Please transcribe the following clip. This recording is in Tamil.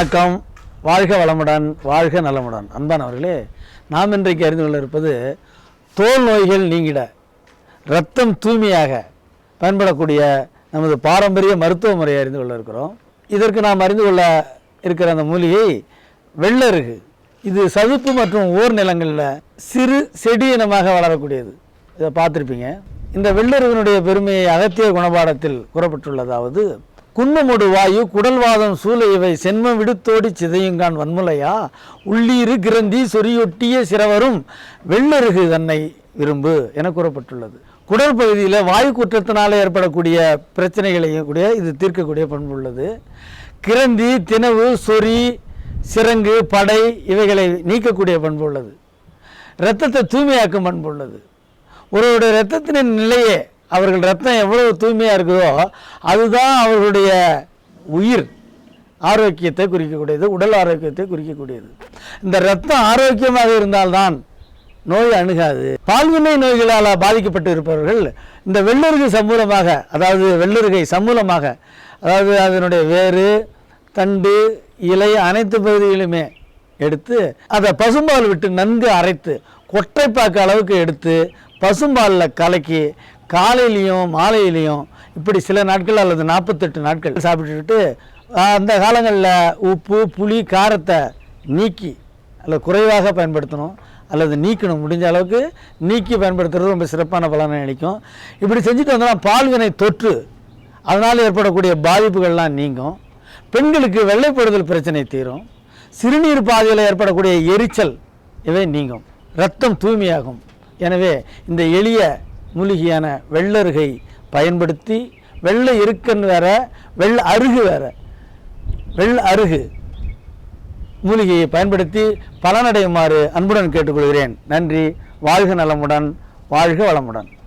வணக்கம். வாழ்க வளமுடன் வாழ்க நலமுடன். அன்பானவர்களே நாம் இன்றைக்கு அறிந்து கொள்ள இருப்பது தோல் நோய்கள் நீங்கிட ரத்தம் தூய்மையாக பயன்படக்கூடிய நமது பாரம்பரிய மருத்துவ முறையை அறிந்து கொள்ள இருக்கிறோம் இதற்கு நாம் அறிந்து கொள்ள இருக்கிற அந்த மூலிகை வெள்ளருகு. இது சதுப்பு மற்றும் ஓர் நிலங்களில் சிறு செடி இனமாக வளரக்கூடியது. இதை பார்த்துருப்பீங்க. இந்த வெள்ளருகனுடைய பெருமையை அகத்திய குணபாடத்தில் கூறப்பட்டுள்ளதாவது குன்னமுடு வாயு குடல்வாதம் சூழ இவை சென்மம் விடுத்தோடி சிதையுங்கான் வன்முலையா? உள்ளீரு கிரந்தி சொறியொட்டிய சிறவரும் வெள்ளருகு தன்னை விரும்பு என கூறப்பட்டுள்ளது. குடல் பகுதியில் வாயு குற்றத்தினால் ஏற்படக்கூடிய பிரச்சனைகளையும் கூட இது தீர்க்கக்கூடிய பண்பு உள்ளது. கிரந்தி தினவு சொறி சிரங்கு படை இவைகளை நீக்கக்கூடிய பண்பு உள்ளது. இரத்தத்தை தூய்மையாக்கும் பண்பு உள்ளது. ஒருவருடைய இரத்தத்தின் நிலையே அவர்கள் ரத்தம் எவ்வளவு தூய்மையாக இருக்குதோ அதுதான் அவர்களுடைய உயிர். ஆரோக்கியத்தை குறிக்கக்கூடியது உடல் ஆரோக்கியத்தை குறிக்கக்கூடியது. இந்த ரத்தம் ஆரோக்கியமாக இருந்தால்தான் நோய் அணுகாது. பால்வினை நோய்களால் பாதிக்கப்பட்டு இருப்பவர்கள் இந்த வெள்ளருகை சமூலமாக அதாவது வெள்ளருகை சமூலமாக அதாவது அதனுடைய வேறு தண்டு இலை அனைத்து பகுதிகளுமே எடுத்து அதை பசும்பால் விட்டு நன்கு அரைத்து கொட்டைப்பாக்க அளவுக்கு எடுத்து பசும்பாலில் கலக்கி காலையிலையும் மாலையிலையும் இப்படி சில நாட்கள் அல்லது நாற்பத்தெட்டு நாட்கள் சாப்பிட்டுட்டு அந்த காலங்களில் உப்பு புளி காரத்தை நீக்கி அல்லது குறைவாக பயன்படுத்தணும் அல்லது நீக்கணும். முடிஞ்ச அளவுக்கு நீக்கி பயன்படுத்துறது ரொம்ப சிறப்பான பலனை அளிக்கும். இப்படி செஞ்சுட்டு வந்தோம்னா பால்வினை தொற்று. அதனால் ஏற்படக்கூடிய பாதிப்புகள்லாம் நீங்கும். பெண்களுக்கு வெள்ளைப்படுதல் பிரச்சனை தீரும். சிறுநீர் பாதையில் ஏற்படக்கூடிய எரிச்சல் இவை நீங்கும். ரத்தம் தூய்மையாகும். எனவே இந்த எளிய மூலிகையான வெள்ளருகை பயன்படுத்தி வெள்ளை இருக்குன்னு வேற வெள்ள அருகு வேற. வெள்ள அருகு மூலிகையை பயன்படுத்தி பலனடையுமாறு அன்புடன் கேட்டுக்கொள்கிறேன். நன்றி. வாழ்க நலமுடன். வாழ்க வளமுடன்.